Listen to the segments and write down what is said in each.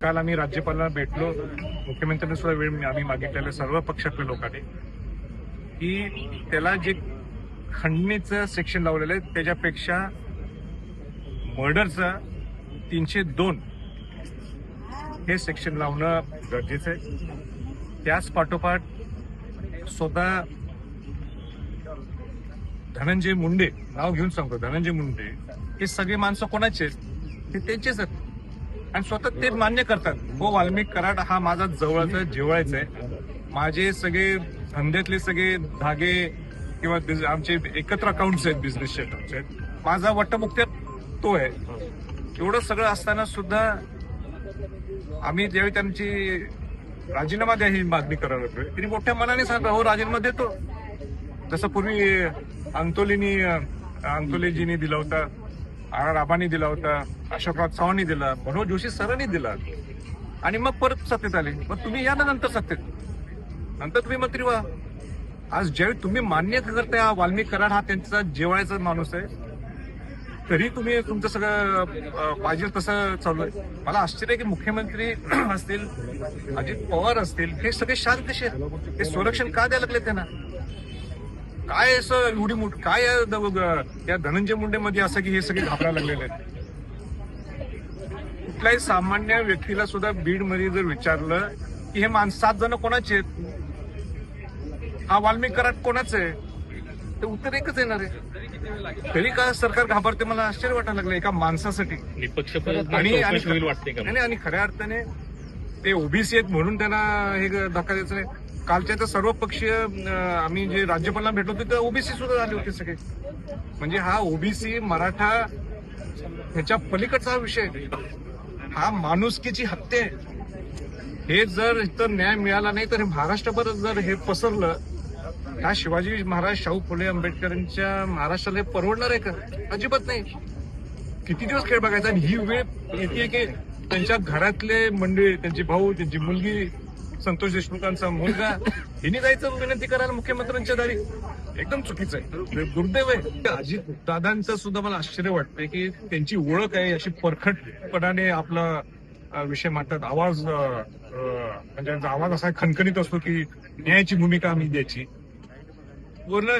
काल आम्ही राज्यपालांना भेटलो. मुख्यमंत्र्यांनी सुद्धा वेळ आम्ही मागितलेल्या सर्व पक्षातल्या लोकांनी. की त्याला जे खंडणीचं सेक्शन लावलेलं आहे त्याच्यापेक्षा मर्डरचं तीनशे दोन हे सेक्शन लावणं गरजेचं आहे. त्याच पाठोपाठ स्वतः धनंजय मुंडे नाव घेऊन सांगतो धनंजय मुंडे हे सगळे माणसं कोणाचे आहेत? ते त्यांचेच आहेत. आणि स्वतः ते मान्य करतात. हो वाल्मिक कराड हा माझा जवळचा जिवळायचा आहे. माझे सगळे धंद्यातले सगळे धागे किंवा आमचे एकत्र अकाउंट्स आहेत बिझनेसचे accounts आहेत. माझा वटमुक्त्या तो आहे. एवढं सगळं असताना सुद्धा आम्ही ज्यावेळी त्यांची राजीनामा द्या ही मागणी करायला लागलोय त्यांनी मोठ्या मनाने सांगा हो राजीनामा देतो. जसं पूर्वी अंतोलीनी अंतोलीजीनी दिला होता आर राबानी दिला होता अशोकराव चव्हाणनी दिला मनोज जोशी सरांनी दिला. आणि मग परत सत्तेत आले. मग तुम्ही या ना नंतर सत्तेत. नंतर तुम्ही मंत्री व्हा. आज ज्यावेळी तुम्ही मान्य करता हा वाल्मिक कराड हा त्यांचा जेवायचा माणूस आहे तरी तुम्ही तुमचं सगळं पाहिजे तसं चालू आहे. मला आश्चर्य आहे की मुख्यमंत्री असतील अजित पवार असतील हे सगळे शांत कसे आहेत? हे संरक्षण का द्यायला लागले त्यांना? काय असं एवढी मोठ काय या धनंजय मुंडेमध्ये असं की हे सगळे घाबरायला लागलेले आहेत? कुठल्याही सामान्य व्यक्तीला सुद्धा बीडमध्ये जर विचारलं की हे माणसं सात जण कोणाचे आहेत? हा वाल्मिक कराड कोणाचं आहे? ते उत्तर एकच येणार आहे. तरी का सरकार घाबरते? मला आश्चर्य वाटायला लागलं एका माणसासाठी. निपक्षपात आणि खऱ्या अर्थाने ते ओबीसी आहेत म्हणून त्यांना हे धक्का द्यायचं नाही. कालच्या तर सर्व पक्षीय आम्ही जे राज्यपालांना भेटलो होतो तर ओबीसी सुद्धा आले होते सगळे. म्हणजे हा ओबीसी मराठा ह्याच्या पलीकडचा हा विषय आहे. हा माणुसकीची हत्या आहे. हे जर तर न्याय मिळाला नाही तर हे महाराष्ट्रभर जर हे पसरलं हा शिवाजी महाराज शाहू फुले आंबेडकरांच्या महाराष्ट्राला हे परवडणार आहे का? अजिबात नाही. किती दिवस खेळ बघायचा? आणि ही वेळ येते की त्यांच्या घरातले मंडळी त्यांची भाऊ त्यांची मुलगी संतोष देशमुखांचा मुलगा हिने जायचं विनंती करायला मुख्यमंत्र्यांच्या दारी. एकदम चुकीचं आहे. म्हणजे दुर्दैव आहे. अजित दादांचं सुद्धा मला आश्चर्य वाटतंय की त्यांची ओळख आहे अशी परखटपणाने आपला विषय मांडतात. आवाज म्हणजे आवाज असा खणखणीत असतो की न्यायाची भूमिका आम्ही द्यायची. पूर्ण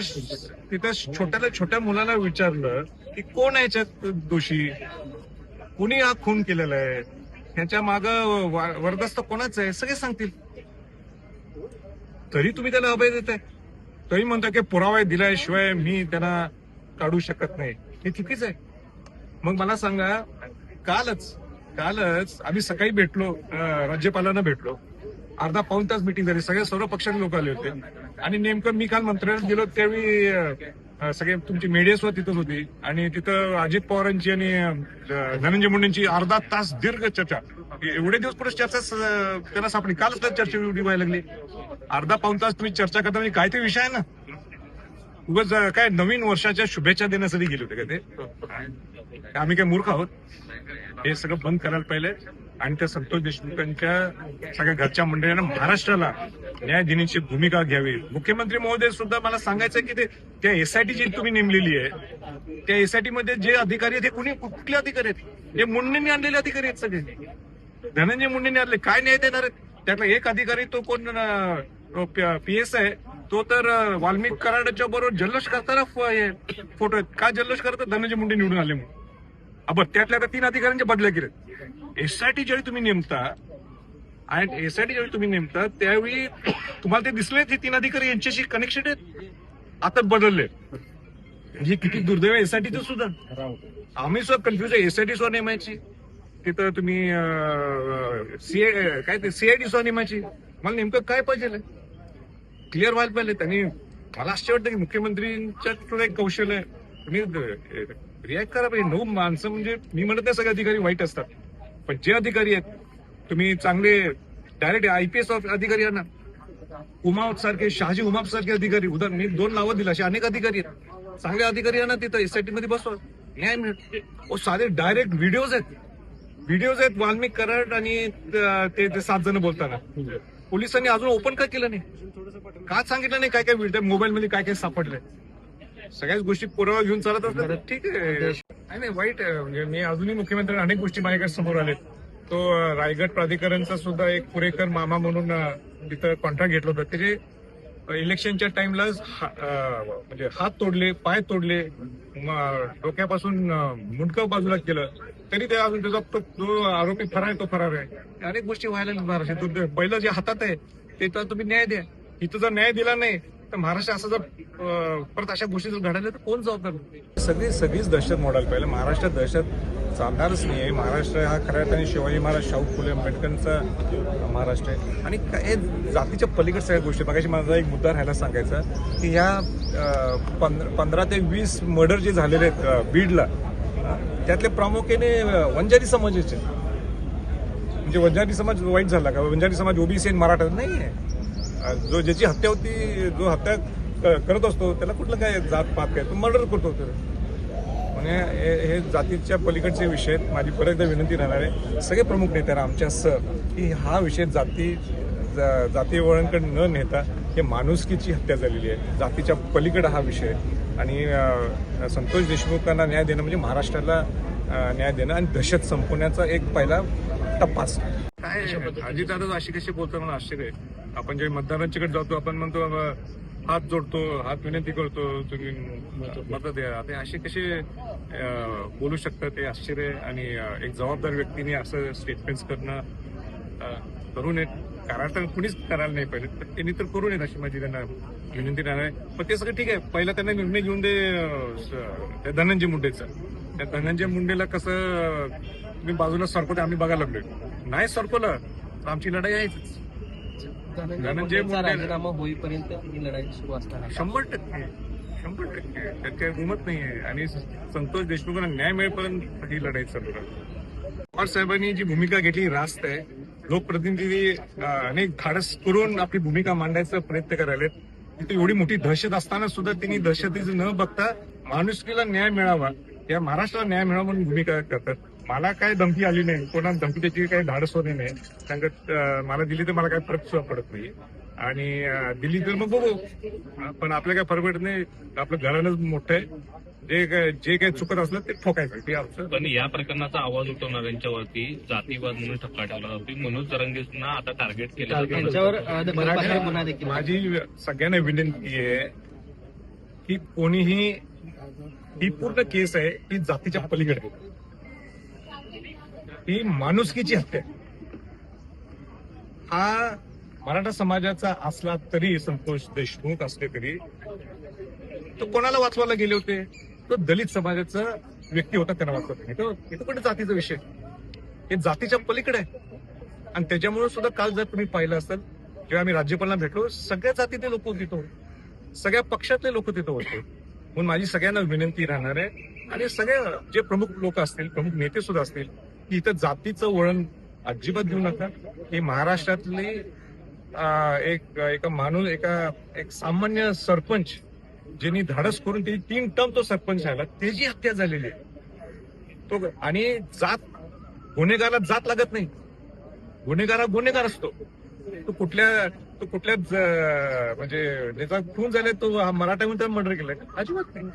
तिथं छोट्याला छोट्या मुलाला विचारलं की कोण आहे याच्यात दोषी? कुणी हा खून केलेला आहे? ह्याच्या माग वरदस्त कोणाचं आहे? सगळे सांगतील. तरी तुम्ही त्याला अभय देताय. तरी म्हणता की पुरावा दिल्याशिवाय मी त्यांना काढू शकत नाही. हे चुकीच आहे. मग मला सांगा कालच कालच आम्ही सकाळी भेटलो राज्यपालांना भेटलो. अर्धा पाऊन तास मिटिंग झाली. सगळे सर्व पक्षाचे लोक आले होते. आणि नेमकं मी काल मंत्रालयात गेलो त्यावेळी सगळे तुमची मीडिया सुद्धा तिथंच होती. आणि तिथं अजित पवारांची आणि धनंजय मुंडेंची अर्धा तास दीर्घ चर्चा. एवढे दिवस पुढे चर्चा त्यांना सापडली. कालच चर्चा एवढी व्हायला लागली. अर्धा पाऊन तास तुम्ही चर्चा करता म्हणजे काय ते विषय आहे ना? उगाच काय नवीन वर्षाच्या शुभेच्छा देण्यासाठी गेले होते का ते? आम्ही काय मूर्ख आहोत? हे सगळं बंद करायला पाहिजे आणि त्या संतोष देशमुखांच्या सगळ्या घरच्या मंडळीनं महाराष्ट्राला न्याय देण्याची भूमिका घ्यावी. मुख्यमंत्री महोदय सुद्धा मला सांगायचं की ते त्या एसआयटी जी तुम्ही नेमलेली आहे. त्या एसआयटी मध्ये जे अधिकारी आहेत हे कुणी कुठले अधिकारी आहेत? हे मुंडेंनी आणलेले अधिकारी आहेत सगळे. धनंजय मुंडेंनी आणले. काय न्याय देणार आहेत? त्यातला एक अधिकारी तो कोण पी एस आहे. तो तर वाल्मिक कराडाच्या बरोबर जल्लोष करताना फोटो आहेत. का जल्लोष करतात? धनंजय मुंडे निवडून आले म्हणून. अबर त्यातल्या तीन अधिकाऱ्यांच्या बदल्या केलेत एसआयटी ज्यावेळी तुम्ही नेमता आणि एसआयटी ज्यावेळी तुम्ही नेमता त्यावेळी तुम्हाला ते दिसले ते तीन अधिकारी यांच्याशी कनेक्शन आहेत? आता बदलले. ही किती दुर्दैव आहे एसआयटीचं सुद्धा. आम्ही सुद्धा कन्फ्युज आहे. एसआयटी सुद्धा नेमायची. तिथं तुम्ही सीए काय ते सीआयडी सुद्धा नेमायची. मला नेमकं काय पाहिजे? क्लिअर व्हायला पाहिजे. त्यांनी मला असं वाटतं की मुख्यमंत्र्यांच्या थोडं एक कौशल्य आहे. तुम्ही रिॲक्ट करा. पाहिजे नऊ माणसं म्हणजे मी म्हणत नाही सगळे अधिकारी वाईट असतात. पण जे अधिकारी आहेत तुम्ही चांगले डायरेक्ट आय पी अधिकारी आहे ना. उमावत सारखे शहाजी उमाप सारखे अधिकारी. उदाहरण मी दोन नावं दिली असे अनेक अधिकारी आहेत. चांगले अधिकारी आहे ना तिथं एसआयटी मध्ये बसवा. न्याय मिळेल. ओ साधे डायरेक्ट व्हिडिओज आहेत. व्हिडिओज आहेत वाल्मिक कराड आणि ते ते सात जण बोलताना. पोलिसांनी अजून ओपन का केलं नाही? का सांगितलं नाही काय काय व्हिडिओ मोबाईल मध्ये काय काय सापडलंय? सगळ्याच गोष्टी पुरावा घेऊन चालत असतात ठीक आहे. नाही नाही वाईट आहे. म्हणजे मी अजूनही मुख्यमंत्री अनेक गोष्टी माझ्याकडे समोर आलेत. तो रायगड प्राधिकरणचा सुद्धा एक पुरेकर मामा म्हणून तिथं कॉन्ट्रॅक्ट घेतलं होतं. त्याचे इलेक्शनच्या टाइमला म्हणजे हात तोडले पाय तोडले डोक्यापासून अं, मुंडकं बाजूला केलं. तरी ते अजून त्याचा जो आरोपी फरार आहे तो फरार आहे. अनेक गोष्टी व्हायला महाराष्ट्रात. पहिलं जे हातात आहे ते तर तुम्ही न्याय द्या. इथं जर न्याय दिला नाही तर महाराष्ट्र असं जर परत अशा गोष्टी जर घडायला तर कोण जबाबदार सगळी सगळीच दहशत मोडायला पाहिजे महाराष्ट्रात दहशत चालणारच नाही आहे महाराष्ट्र हा खऱ्या अर्थाने शिवाजी महाराज शाहू फुले आंबेडकरांचा महाराष्ट्र आहे. आणि काय जातीच्या पलीकडे सगळ्या गोष्टी. बघायची माझा एक मुद्दा राहायला सांगायचा की ह्या पंधरा पंधरा ते वीस मर्डर जे झालेले आहेत बीडला त्यातले प्रामुख्याने वंजारी समाजाचे म्हणजे वंजारी समाज वाईट झाला का? वंजारी समाज ओबीसी आणि मराठा नाही आहे जो ज्याची हत्या होती जो हत्या करत असतो त्याला कुठलं काय जात पात काय? तो मर्डर करतो तर म्हणजे हे हे जातीच्या पलीकडचे विषय माझी परत एकदा विनंती राहणार आहे. सगळे प्रमुख नेते आमच्या की हा विषय जाती जा- जाती वळणकडे न नेता हे माणुसकीची हत्या झालेली आहे. जातीच्या पलीकडे हा विषय. आणि संतोष देशमुखांना न्याय देणं म्हणजे महाराष्ट्राला न्याय देणं आणि दहशत संपवण्याचा एक पहिला टप्पाच काय अजितदादा अशी कशी बोलतो मला आश्चर्य आपण जे मतदारांच्याकडे जातो आपण म्हणतो हात जोडतो हात विनंती करतो तुम्ही मत द्या. ते असे कसे बोलू शकतात ते आश्चर्य आणि एक जबाबदार व्यक्तीने असं स्टेटमेंट्स करणं करू नये कारण कुणीच करायला नाही पाहिजे. तर त्यांनी तर करू नयेत अशी माझी त्यांना विनंती राहणार आहे. पण ते सगळं ठीक आहे. पहिला त्यांना निर्णय घेऊन दे स- त्या धनंजय मुंडेचा. त्या धनंजय मुंडेला कसं तुम्ही बाजूला सरकवते आम्ही बघायला लागलोय. नाही सरकवलं तर आमची लढाई आहेच. धनंजय धनंजय मुंडे- राजीनामा होईपर्यंत ही लढाई सुरू असणार आहे शंभर टक्के शंभर टक्के त्यात काही गुमत नाहीये आणि संतोष देशमुखांना न्याय मिळेपर्यंत ही लढाई चालू पवार साहेबांनी जी भूमिका घेतली रास्त आहे. लोकप्रतिनिधी अं, अनेक धाडस करून आपली भूमिका मांडायचा प्रयत्न करायलेत. तिथे एवढी मोठी दहशत असताना सुद्धा त्यांनी दहशतीचं न बघता माणुसकीला न्याय मिळावा या महाराष्ट्राला न्याय मिळावा म्हणून भूमिका करतात. मला काय धमकी आली नाही कोणा धमकी त्याची काही धाडस होणे नाही. कारण मला दिली तर मला काही फरक सुद्धा पडत नाही. आणि दिली तर मग बघू. पण आपल्या काय फरक पडत नाही. आपलं घरानंच मोठं आहे. जे काय जे काही चुकत असलं ते ठोकायचं ते आमचं. पण या प्रकरणाचा आवाज उठवणाऱ्यांच्यावरती जातीवाद म्हणून ठपका ठेवला जातो मनोज जरंगेंना आता टार्गेट केलं माझी सगळ्यांना विनंती आहे की कोणीही ही पूर्ण केस आहे ही जातीच्या पलीकडे. ही माणुसकीची हत्या हा मराठा समाजाचा असला तरी संतोष देशमुख असले तरी तो कोणाला वाचवायला गेले होते? तो दलित समाजाचा व्यक्ती होता त्यांना वाचवत नाही. तो इथं कुठे जातीचा विषय? हे जातीच्या पलीकडे आहे. आणि त्याच्यामुळे सुद्धा काल जर तुम्ही पाहिलं असेल जेव्हा आम्ही राज्यपालांना भेटलो सगळ्या जातीतले लोक तिथं. होते सगळ्या पक्षातले लोक तिथं होते. म्हणून माझी सगळ्यांना विनंती राहणार आहे. आणि सगळ्या जे प्रमुख लोक असतील प्रमुख नेते सुद्धा असतील की इथं जातीचं वळण अजिबात देऊ नका. ही महाराष्ट्रातली अं, एक एका माणूस एका एक सामान्य सरपंच ज्यांनी धाडस करून ते तीन टर्म तो सरपंच राहिला त्याची हत्या झालेली आहे. तो आणि जात गुन्हेगाराला जात लागत नाही. गुन्हेगार हा गुन्हेगार असतो. तो कुठल्या तो कुठल्या म्हणजे ज्याचा खून झाला तो मराठ्यामध्ये मर्डर केलाय. अजिबात नाही.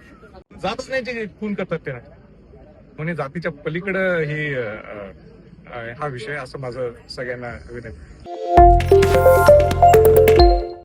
जातच नाही जे खून करतात त्यांना म्हणजे जातीच्या पलीकडं ही हा विषय असं माझं सगळ्यांना विनंती.